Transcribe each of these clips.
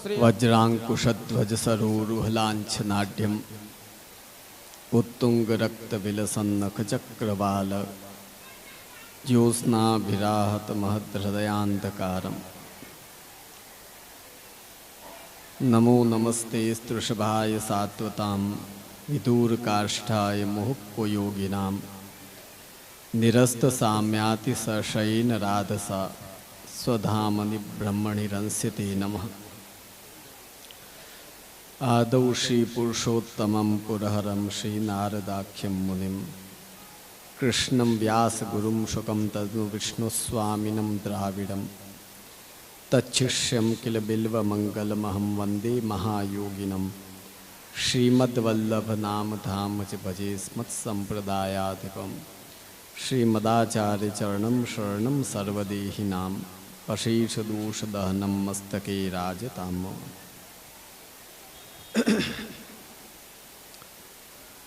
શ્રી વજ્રાંકુશધ્વજ સરોરુહલાંછનાઢ્યમ नमो नमस्ते स्तृषभाय सात्वतां જ્યોત્સ્નાભિરાહત મહદહૃદયાંધકારમ નમો નમસ્તે સ્તૃષભાય ब्रह्मणि વિદૂરકાષ્ઠાય મુહુક્કો યોગિનામ નિરસ્ત સામ્યાતિ સશયન રાધસા સ્વધામનિ બ્રહ્મણિ રંસ્યતે નમઃ આદૌ શ્રી પુરુષોત્તમં પુરહરમ શ્રી નારદાખ્યમ મુનિમ કૃષ્ણં વ્યાસગુરુમ શુકમ તદુ વિષ્ણુસ્વામિनं દ્રાવિડમ તચ્છિષ્યમ કિલ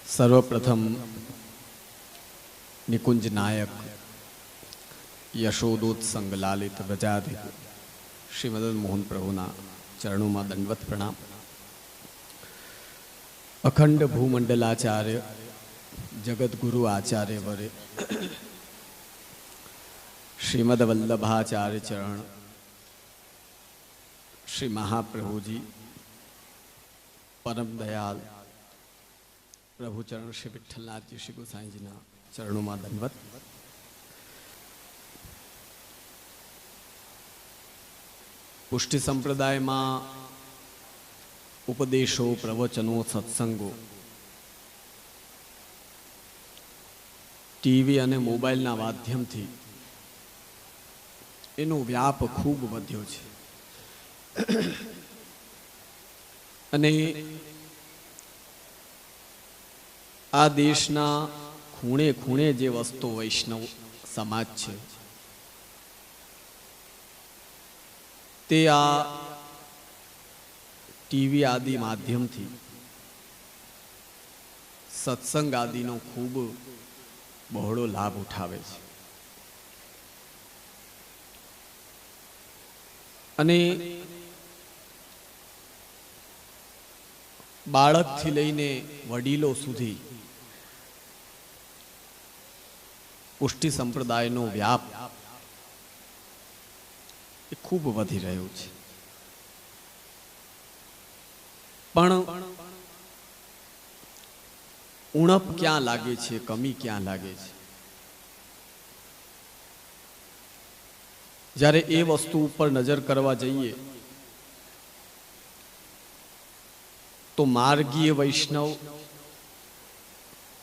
સર્વપ્રથમ નિકુંજ નાયક યશોદોત્સંગ લાલિત વ્રજાધિક શ્રી મદન મોહન પ્રભુના ચરણોમાં દંડવત પ્રણામ અખંડ ભૂમંડલાચાર્ય જગદગુરુ આચાર્ય વરે શ્રીમદ વલ્લભાચાર્ય ચરણ શ્રી મહાપ્રભુજી પરમ દયાલ. પ્રભુ ચરણ શ્રી વિઠ્ઠલનાથજી શ્રી ગોસાઈજીના ચરણોમાં દંડવત. પુષ્ટિ સંપ્રદાયમાં ઉપદેશો, પ્રવચનો, સત્સંગો. ટીવી અને મોબાઈલના માધ્યમથી એનો વ્યાપ ખૂબ વધ્યો છે. અને આ દેશના ખૂણે ખૂણે જે વસ્તુ વૈષ્ણવ સમાજ છે, તે આ ટીવી આદિ માધ્યમથી સત્સંગ આદિનો ખૂબ બહોળો લાભ ઉઠાવે છે. અને બાળકથી લઈને વડીલો સુધી પુષ્ટિ સંપ્રદાયનો વ્યાપ એ ખૂબ વધી રહ્યો છે. પણ ઉણપ ક્યાં લાગે છે, કમી ક્યાં લાગે છે? જ્યારે એ વસ્તુ ઉપર નજર કરવા જઈએ તો માર્ગીય વૈષ્ણવ,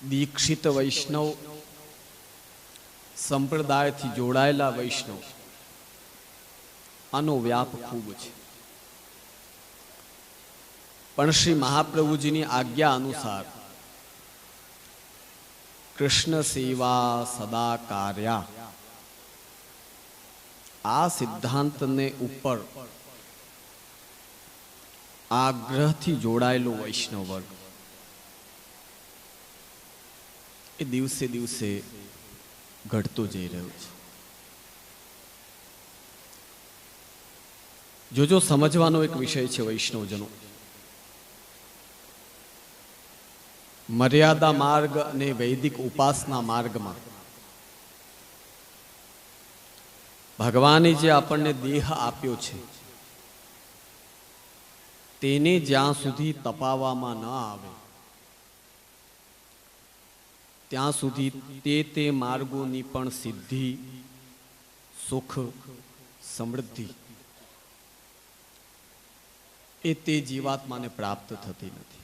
દીક્ષિત વૈષ્ણવ, સંપ્રદાયથી જોડાયેલા વૈષ્ણવ, આનો વ્યાપ ખૂબ છે. પણ શ્રી મહાપ્રભુજીની આજ્ઞા અનુસાર કૃષ્ણ સેવા સદા કાર્યા. આ સિદ્ધાંતને ઉપર આગ્રહથી જોડાયેલો વૈષ્ણવ વર્ગ એ દિવસે દિવસે ઘટતો જઈ રહ્યો છે. જોજો, સમજવાનો એક વિષય છે વૈષ્ણવજનો. મર્યાદા માર્ગ અને વૈદિક ઉપાસના માર્ગમાં ભગવાને જે આપણને દેહ આપ્યો છે તેને જ્યાં સુધી તપાવવામાં ન આવે. ત્યાં સુધી તે તે માર્ગોની પણ સિદ્ધિ, સુખ, સમૃદ્ધિ. એ તે જીવાત્માને પ્રાપ્ત થતી નથી.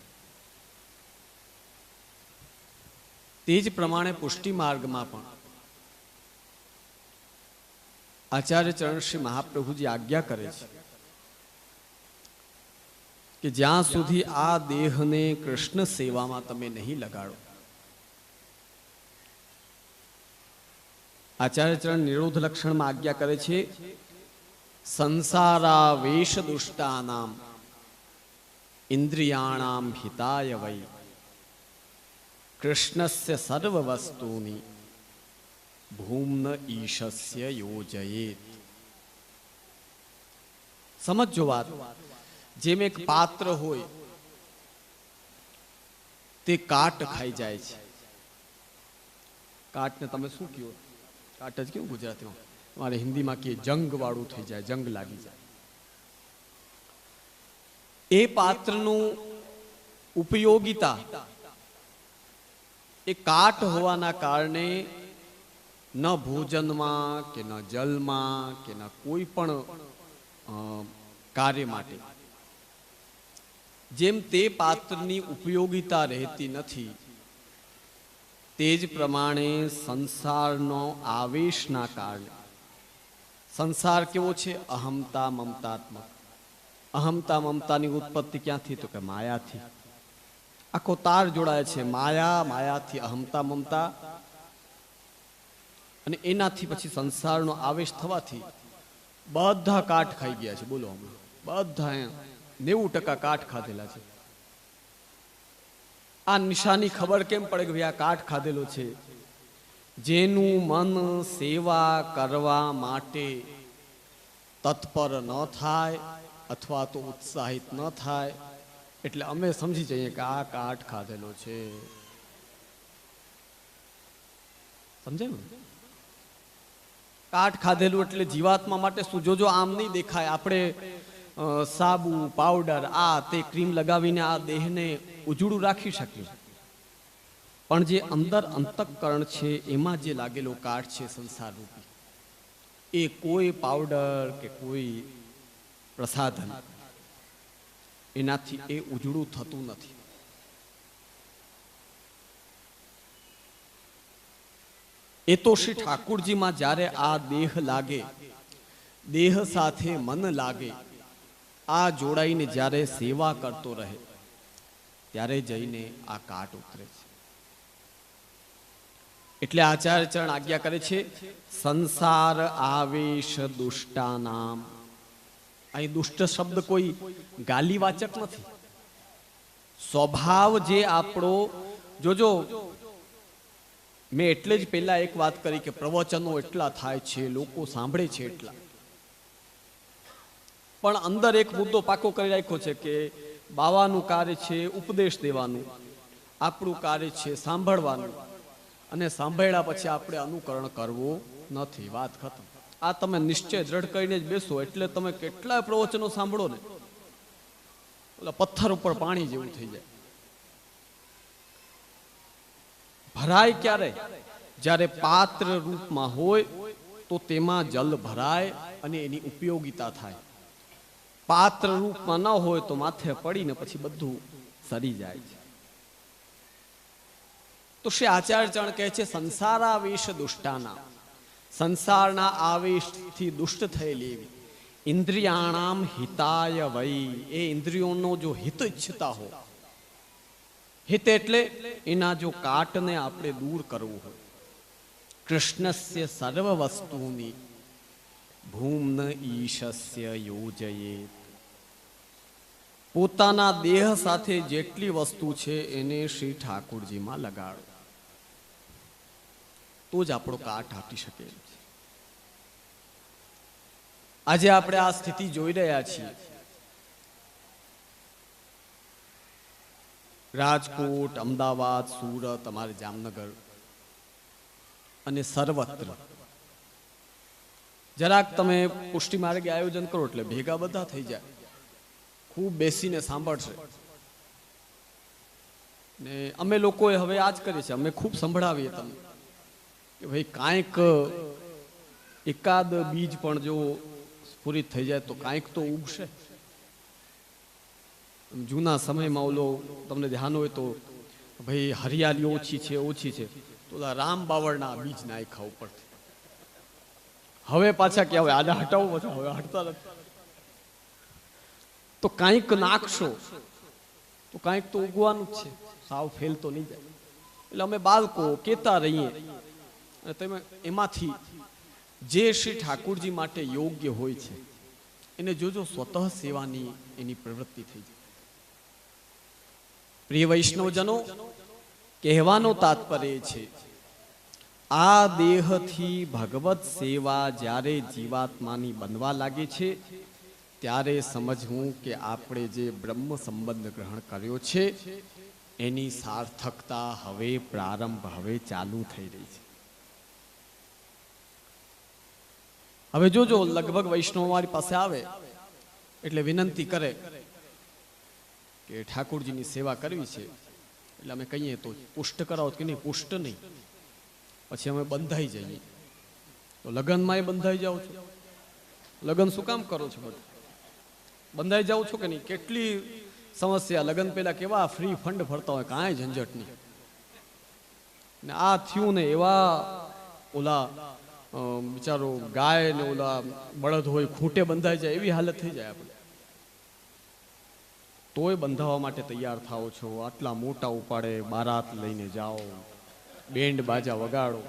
તે જ પ્રમાણે પુષ્ટિ માર્ગમાં પણ આચાર્ય ચરણશ્રી મહાપ્રભુજી આજ્ઞા કરે છે. કે જ્યાં સુધી આ દેહને કૃષ્ણ સેવામાં તમે નહીં લગાડો. આચાર્યચરણ નિરોધ લક્ષણમાં આજ્ઞા કરે છે સંસારા વેશ દુષ્ટાનામ, ઇન્દ્રિયાણામ હિતાય વૈ, કૃષ્ણસ્ય સર્વ વસ્તુની ભૂમ્ન ઈશસ્ય યોજયેત. સમજો વાત. જેમ એક પાત્ર હોય, તે કાટ ખાઈ જાય છે. કાટને તમે શું કહો? કાટ જ કેવું ગુજરાતીમાં? મારે હિન્દીમાં કહીએ જંગ વાળું થઈ જાય, જંગ લાગી જાય. એ પાત્રનું ઉપયોગિતા એ કાટ હોવાના કારણે ન ભોજનમાં કે ન જલમાં કે ન કોઈ પણ કાર્ય માટે જેમ તે પાત્રની ઉપયોગિતા રહેતી નથી, તે જ પ્રમાણે સંસારનો આવેશના કારણે. સંસાર કેવો છે? અહમતા મમતાત્મક. અહમતા મમતાની ઉત્પત્તિ ક્યાંથી? તો કે માયાથી. આખો તાર જોડાય છે, માયા, માયાથી અહમતા મમતા. અને એનાથી પછી સંસારનો આવેશ થવાથી બધા કાઠ ખાઈ ગયા છે. બોલો હમણાં. બધા નેવું ટકા કાઠ ખાધેલા છે. આ નિશાની ખબર કેમ પડે કે ભાઈ આ કાઠ ખાધેલો છે? જેનું મન સેવા કરવા માટે તત્પર ન થાય અથવા તો ઉત્સાહિત ન થાય, એટલે અમે સમજી જઈએ કે આ કાઠ ખાધેલો છે. સમજાયું? ને? કાઠ ખાધેલું એટલે જીવાત્મા માટે શું? જોજો આમ નહીં દેખાય, આપણે સાબુ પાવડર આ તે ક્રીમ લગાવીને આ દેહને ઉજળું રાખી શકીએ પણ જે અંદર અંતઃકરણ છે, એમાં જે લાગેલો કાઠ છે સંસાર એ કોઈ પાવડર કે કોઈ પ્રસાધન એનાથી એ ઉજળું થતું નથી. એ તો શ્રી ઠાકુરજીમાં જ્યારે આ દેહ લાગે, દેહ સાથે મન લાગે આ જોડાઈને જ્યારે સેવા કરતો રહે, ત્યારે જઈને આ કાટ ઉતરે છે. એટલે આચાર્ય ચરણ આજ્ઞા કરે છે, સંસાર આવેશ દુષ્ટા નામ અહીં દુષ્ટ શબ્દ કોઈ ગાલીવાચક નથી. સ્વભાવ જે આપણો, જોજો, મેં એટલે જ પહેલા એક વાત કરી કે પ્રવચનો એટલા થાય છે, લોકો સાંભળે છે એટલા. પણ અંદર એક મુદ્દો પાકો કરી રાખ્યો છે કે બાવાનું કાર્ય છે ઉપદેશ દેવાનું. આપણું કાર્ય છે સાંભળવાનું. અને સાંભળ્યા પછી આપણે અનુકરણ કરવું નથી. વાત ખતમ. આ તમે નિશ્ચય દ્રઢ કરીને જ બેસો, એટલે તમે કેટલાય પ્રવચનો સાંભળો ને. એટલે પથ્થર ઉપર પાણી જેવું થઈ જાય. ભરાય ક્યારે? જ્યારે પાત્ર રૂપમાં હોય, તો તેમાં જલ ભરાય અને એની ઉપયોગિતા થાય. પાત્ર રૂપમાં ન હોય તો માથે પડીને પછી બધું સરી જાય છે. તો શ્રી આચાર્ય ચરણ કહે છે, સંસારાવેશ દુષ્ટાના. સંસારના આવેશથી દુષ્ટ થયેલી ઇન્દ્રિયાણામ હિતાય વૈ. એ ઇન્દ્રિયોનો જો હિત ઈચ્છતા હો, હિત એટલે એના જો કાટને આપણે દૂર કરવું હોય. કૃષ્ણસ્ય સર્વ વસ્તુની ભૂમ્ન ઈશસ્ય યોજયેત. પોતાના દેહ સાથે જેટલી વસ્તુ છે એને શ્રી ઠાકુરજીમાં લગાડો. તો જ આપણો કાટ હાટી શકે આજે આપણે આ સ્થિતિ જોઈ રહ્યા છીએ. રાજકોટ, અમદાવાદ, સુરત, અમારે જામનગર અને સર્વત્ર. જરાક તમે પુષ્ટિ માર્ગે આયોજન કરો એટલે ભેગા બધા થઈ જાય. ખૂબ બેસીને સાંભળશે. ને અમે લોકોએ હવે આ જ કરીએ છીએ, અમે ખૂબ સંભળાવીએ તમને. કે ભાઈ કાંઈક એકાદ બીજ પણ જો સ્ફુરિત થઈ જાય તો કાંઈક તો ઉગશે. જૂના સમયમાં ઓલો તમને ધ્યાન હોય તો, ભાઈ હરિયાળી ઓછી છે ઓછી છે. તો રામ બાવળના બીજ નાખ્યા ઉપરથી. હવે પાછા કે હવે આને હટાવો હવે હટતા નથી. તો કાંઈક નાખશો. તો કાંઈક તો ઉગવાનું જ છે. સાવ ફેલ તો નહીં જાય. એટલે અમે બાળકો કેતા રહીએ. અને તમે એમાંથી જે શ્રી ઠાકુરજી માટે યોગ્ય હોય છે એને જોજો સ્વતઃ સેવાની એની પ્રવૃત્તિ થઈ જાય. પ્રિય વૈષ્ણવજનો કહેવાનો તાત્પર્ય છે આ દેહથી ભગવત સેવા જ્યારે જીવાત્માની બનવા લાગે છે ત્યારે સમજવું કે આપણે જે બ્રહ્મ સંબંધ ગ્રહણ કર્યો છે, એની સાર્થકતા હવે પ્રારંભ હવે ચાલુ થઈ રહી છે. હવે જોજો, લગભગ વૈષ્ણવ મારી પાસે આવે, એટલે વિનંતી કરે કે ઠાકોરજીની સેવા કરવી છે. એટલે અમે કહીએ તો પુષ્ટ કરાવો, કે નહીં, પુષ્ટ નહીં. પછી અમે બંધાઈ જઈએ. તો લગ્નમાં એ બંધાઈ જાઓ છો. લગ્ન શું કામ કરો છો બધું? બંધાઈ જાઉં છો કે નહીં? કેટલી સમસ્યા. લગ્ન પહેલાં કેવા ફ્રી ફંડ ફરતા હોય? કાંઈ ઝંઝટ નહીં. ને આ થયું ને એવા ઓલા બિચારો ગાય ને ઓલા બળદ હોય, ખૂંટે બંધાઈ જાય, એવી હાલત થઈ જાય આપણે. તોય બંધાવવા માટે તૈયાર થાઓ છો. આટલા મોટા ઉપાડે, બારાત લઈને જાઓ. બેન્ડ બાજા વગાડો.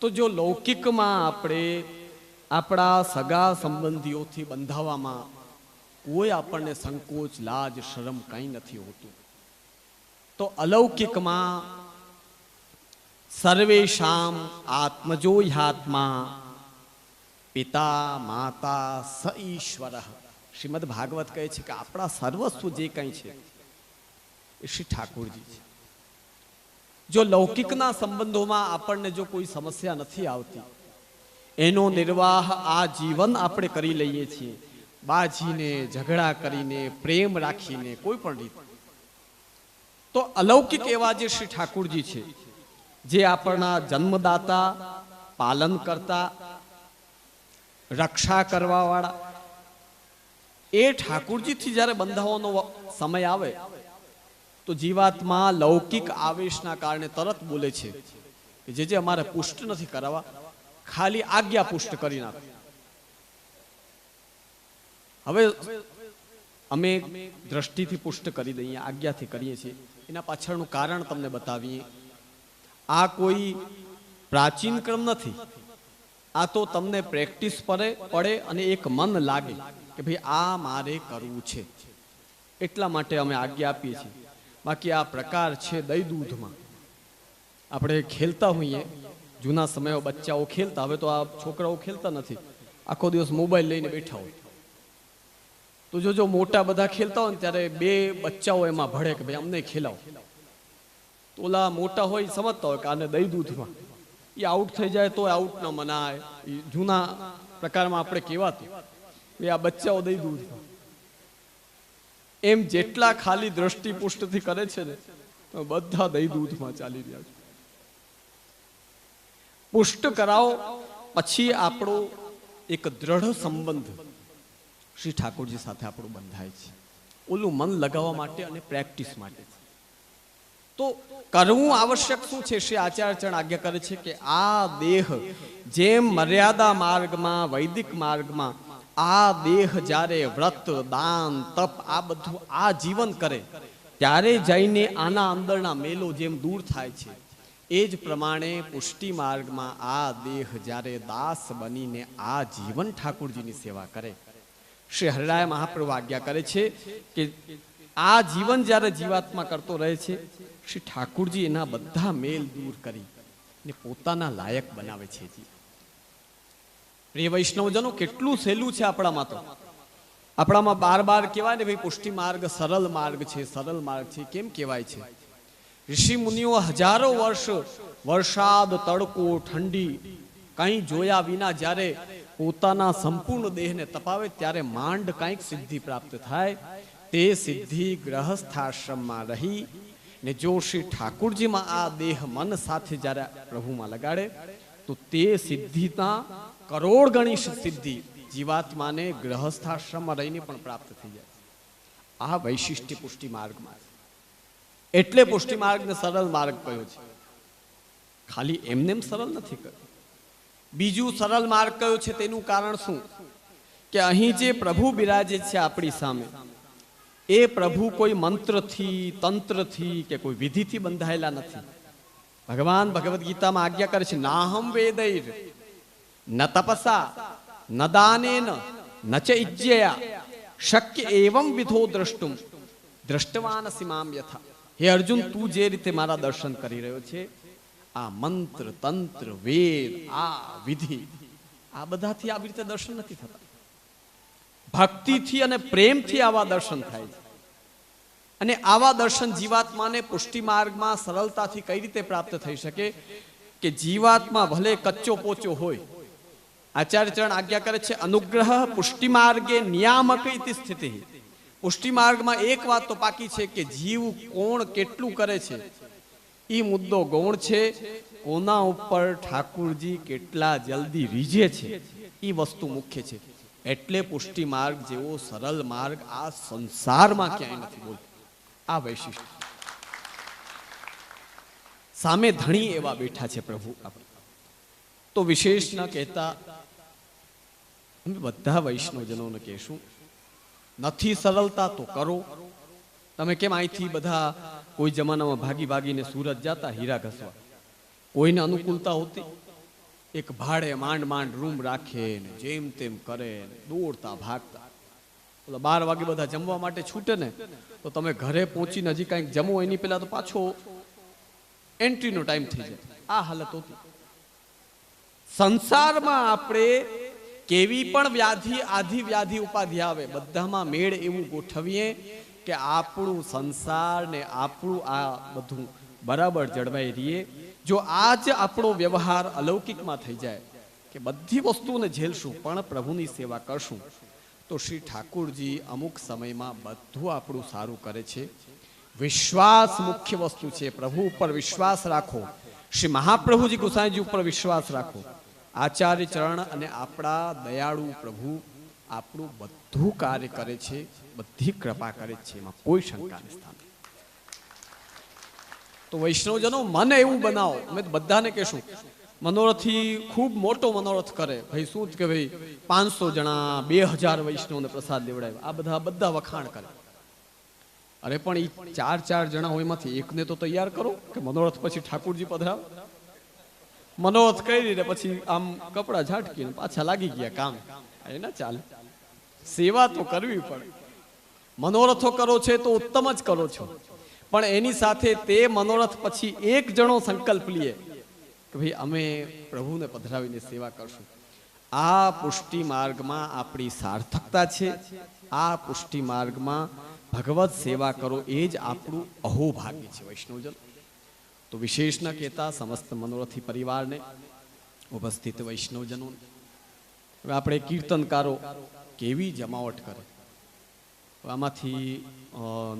તો જો લૌકિકમાં આપણે આપણા સગા સંબંધીઓથી બંધાવવામાં કોઈ આપણને સંકોચ, લાજ, શરમ કંઈ નથી હોતું. તો અલૌકિકમાં સર્વેશામ આત્મજો આત્મા પિતા માતા સ ઈશ્વર. શ્રીમદ ભાગવત કહે છે કે આપણા સર્વસ્વ જે કંઈ છે એ શ્રી ઠાકોરજી છે. જો લૌકિકના સંબંધોમાં આપણને જો કોઈ સમસ્યા નથી આવતી એનો નિર્વાહ આ જીવન આપણે કરી લઈએ છીએ. બાજીને ઝઘડા કરીને, પ્રેમ રાખીને, કોઈ પણ રીતે. તો અલૌકિક એવા જે શ્રી ઠાકુરજી છે, જે આપણા જન્મદાતા, પાલન કરતા, રક્ષા કરવા વાળા એ ઠાકુરજીથી જ્યારે બંધાવાનો સમય આવે, તો જીવાત્મા લૌકિક આવેશના કારણે તરત બોલે છે કે જે જે અમારે પુષ્ટ નથી કરાવવા ખાલી આજ્ઞા પુષ્ટ કરી નાખો. હવે અમે દ્રષ્ટિથી પુષ્ટ કરી દઈએ, આજ્ઞાથી કરીએ છીએ. એના પાછળનું કારણ તમને બતાવીએ. આ કોઈ પ્રાચીન ક્રમ નથી. આ તો તમને પ્રેક્ટિસ પડે પડે અને એક મન લાગે કે ભાઈ આ મારે કરવું છે. એટલા માટે અમે આજ્ઞા આપીએ છીએ. બાકી આ પ્રકાર છે દહીં દૂધમાં આપણે ખેલતા હોઈએ જૂના સમયો બચ્ચાઓ ખેલતા હવે તો આ છોકરાઓ ખેલતા નથી. આખો દિવસ મોબાઈલ લઈને બેઠા હોય. તો જો જો મોટા બધા ખેલતા હોય ને ત્યારે બે બચ્ચાઓ એમાં ભળે કે ભાઈ અમને ખેલાવો. તો ઓલા મોટા હોય સમજતા હોય કે આને દહીં દૂધમાં એ આઉટ થઈ જાય તો આઉટ ન મનાય. જૂના પ્રકારમાં આપણે કહેવાતું. એ આ બચ્ચાઓ દહીં દૂધમાં એમ જેટલા ખાલી દ્રષ્ટિ પુષ્ટથી કરે છે ને બધા દહીં દૂધમાં ચાલી રહ્યા છે. પુષ્ટ કરાવો. પછી આપણો એક દ્રઢ સંબંધ શ્રી ઠાકોરજી સાથે આપણું બંધાય છે. ઓલું મન લગાવવા માટે અને પ્રેક્ટિસ માટે તો કરવું આવશ્યક શું છે? શ્રી આચાર્યચરણ આજ્ઞા કરે છે કે આ દેહ જેમ મર્યાદા માર્ગમાં, વૈદિક માર્ગમાં, આ દેહ જ્યારે વ્રત, દાન, તપ, આ બધું આ જીવન કરે, ત્યારે જઈને આના અંદરના મેલો જેમ દૂર થાય છે. એ જ પ્રમાણે પુષ્ટિ માર્ગમાં આ દેહ જ્યારે દાસ બનીને આ જીવન ઠાકુરજીની સેવા કરે. શ્રી હરિરાય મહાપ્રભુ આજ્ઞા કરે છે કે આ જીવન જ્યારે જીવાત્મા કરતો રહે છે, શ્રી ઠાકુરજી એના બધા મેલ દૂર કરી ને પોતાના લાયક બનાવે છે પ્રિય વૈષ્ણવજનો, કેટલું સહેલું છે આપણામાં તો. આપણામાં બાર બાર કહેવાય ને ભાઈ પુષ્ટિ માર્ગ સરળ માર્ગ છે, સરળ માર્ગ છે, કેમ કહેવાય છે? ઋષિ મુનિઓ હજારો વર્ષ વરસાદ, તડકો, ઠંડી કંઈ જોયા વિના જ્યારે પોતાના સંપૂર્ણ દેહને તપાવે ત્યારે માંડ કંઈક સિદ્ધિ પ્રાપ્ત થાય તે સિદ્ધિ ગ્રહસ્થાશ્રમમાં રહી ને જો શ્રી ઠાકુરજીમાં આ દેહ મન સાથે જ્યારે પ્રભુમાં લગાડે, તો તે સિદ્ધિના કરોડ ગણી સિદ્ધિ જીવાત્માને ગ્રહસ્થાશ્રમમાં રહીને પણ પ્રાપ્ત થઈ જાય આ વૈશિષ્ટ્ય પુષ્ટિ માર્ગમાં. એટલે પુષ્ટિ માર્ગને સરળ માર્ગ કયો છે? ખાલી એમનેમ સરળ નથી કહ્યું બીજું સરળ માર્ગ કયો છે તેનું કારણ શું? કે અહીં જે પ્રભુ બિરાજે છે આપણી સામે, એ પ્રભુ કોઈ મંત્રથી, તંત્રથી કે કોઈ વિધિથી બંધાયેલા નથી. ભગવાન ભગવદ્ ગીતામાં આજ્ઞા કરે છે, નાહમ વેદૈર, ન તપસા, ન દાનેન, ન ચ ઇજ્જયા શક્ય એવમ વિધો દ્રષ્ટુમ. દ્રષ્ટવાન સીમામ યથા. હે અર્જુન, તું જે રીતે મારા દર્શન કરી રહ્યો છે, આ મંત્ર, તંત્ર, વેદ, આ વિધિ, આ બધાથી આવી રીતે દર્શન નથી થતા. ભક્તિથી અને પ્રેમથી આવા દર્શન થાય છે. અને આવા દર્શન જીવાત્માને પુષ્ટિ માર્ગમાં સરળતાથી કઈ રીતે પ્રાપ્ત થઈ શકે? કે જીવાત્મા ભલે કચ્ચો પોચો હોય આચાર્ય ચરણ આજ્ઞા કરે છે, અનુગ્રહ પુષ્ટિ માર્ગે નિયામક સ્થિતિ પુષ્ટિ માર્ગમાં એક વાત તો પાકી છે કે જીવ કોણ કેટલું કરે છે? એ મુદ્દો ગૌણ છે. કોના ઉપર ઠાકુરજી કેટલા જલ્દી રીઝે છે? એ વસ્તુ મુખ્ય છે. એટલે પુષ્ટિ માર્ગ જેવો સરળ માર્ગ આ સંસારમાં ક્યાંય નથી બોલતો. આ વૈશિષ્ટ. સામે ધણી એવા બેઠા છે પ્રભુ આપણે. તો વિશેષ ન કહેતા. અમે બધા વૈષ્ણવજનોને કહેશું નથી સરળતા તો કરો. તમે કેમ અહીંથી બધા કોઈ જમાનામાં ભાગી ભાગીને સુરત જતા હીરા ઘસવા? કોઈને અનુકૂળતા હોતી? એક ભાડે માંડ માંડ રૂમ રાખે ને જેમ તેમ કરે ને દોડતા ભાગતા. એટલે બાર વાગે બધા જમવા માટે છૂટે ને, તો તમે ઘરે પહોંચીને હજી કાંઈક જમો, એની પહેલા તો પાછો એન્ટ્રીનો ટાઈમ થઈ જાય. આ હાલત હતી. સંસારમાં આપણે કેવી પણ વ્યાધિ આધિ વ્યાધિ ઉપાધિ આવે, બધામાં મેળ એવું ગોઠવીએ કે આપણું સંસાર ને આપણું આ બધું બરાબર જળવાઈ રહીએ. જો આજ આપણો વ્યવહાર અલૌકિકમાં થઈ જાય કે બધી વસ્તુને ઝેલશું, પણ પ્રભુની સેવા કરશું, તો શ્રી ઠાકુરજી અમુક સમયમાં બધું આપણું સારું કરે છે. વિશ્વાસ મુખ્ય વસ્તુ છે. પ્રભુ ઉપર વિશ્વાસ રાખો. શ્રી મહાપ્રભુજી ગુસાઈજી ઉપર વિશ્વાસ રાખો. આચાર્ય ચરણ અને આપણા દયાળુ પ્રભુ આપણું બધું કાર્ય કરે છે, બધી કૃપા કરે છે, એમાં કોઈ શંકા નથી. તો વૈષ્ણવજનો, મન એવું બનાવો. અમે બધાને કહેશું મનોરથી ખૂબ મોટો મનોરથ કરે. ભાઈ, શું કે ભાઈ, પાંચસો જણા, બે હજાર વૈષ્ણવને પ્રસાદ લેવડાવ્યો આ બધા બધા વખાણ કરે. અરે પણ એ ચાર ચાર જણા હોય એમાંથી એકને તો તૈયાર કરો કે મનોરથ પછી ઠાકુરજી પધરાવ? મનોરથ કરી ને પછી આમ કપડા ઝાટકીને પાછા લાગી ગયા કામ. એ ના ચાલે. સેવા તો કરવી પડે. મનોરથો કરો છે તો ઉત્તમ જ કરો છો. પણ એની સાથે તે મનોરથ પછી એક જણો સંકલ્પ લઈએ કે ભાઈ અમે પ્રભુને પધરાવીને સેવા કરશું. આ પુષ્ટિ માર્ગમાં આપણી સાર્થકતા છે. આ પુષ્ટિ માર્ગમાં ભગવત સેવા કરો એ જ આપણું અહોભાગ્ય છે, વૈષ્ણવજન. તો વિશેષ ન કહેતા સમસ્ત મનોરથી પરિવારને ઉપસ્થિત વૈષ્ણવજનો હવે આપણે કીર્તનકારો કેવી જમાવટ કરે? આમાંથી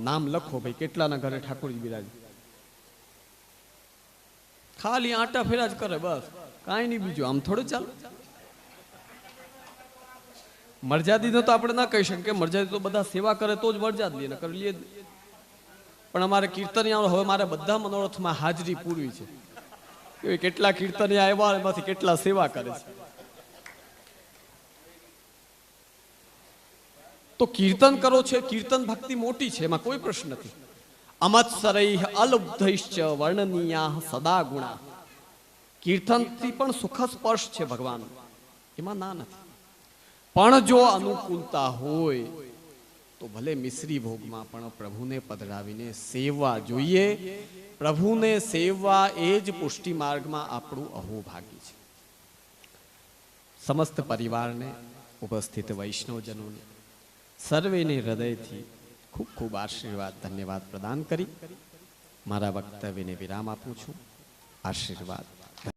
નામ લખો ભાઈ, કેટલાના ઘરે ઠાકોરજી બિરાજ? ખાલી આટા ફેરા જ કરે, બસ. કાંઈ નહીં બીજું, આમ થોડું ચાલે. મરજાદીનો તો આપણે ના કહી શકીએ મરજાદી તો બધા સેવા કરે તો જ મરજાદ લે કરી લે. જ નહીં. પણ અમારે કીર્તનિયાઓ હવે મારે બધા મનોરથમાં હાજરી પૂરવી છે. કેટલા કીર્તનિયા આવ્યા એમાંથી કેટલા સેવા કરે છે. તો કીર્તન કરો છે કીર્તન ભક્તિ મોટી છે, એમાં કોઈ પ્રશ્ન નથી. અમત્સરૈ અલુબ્ધૈશ્ચ વર્ણનીયા સદા ગુણા કીર્તનથી પણ સુખ સ્પર્શ છે ભગવાન. એમાં ના નથી. પણ જો અનુકૂળતા હોય તો ભલે મિશ્રી ભોગમાં પણ પ્રભુને પધરાવીને સેવવા જોઈએ. પ્રભુને સેવવા એ જ પુષ્ટિ માર્ગમાં આપણું અહોભાગી છે. સમસ્ત પરિવારને, ઉપસ્થિત વૈષ્ણવજનોને, સર્વેને હૃદયથી ખૂબ ખૂબ આશીર્વાદ, ધન્યવાદ પ્રદાન કરી. મારા વક્તવ્યને વિરામ આપું છું. આશીર્વાદ.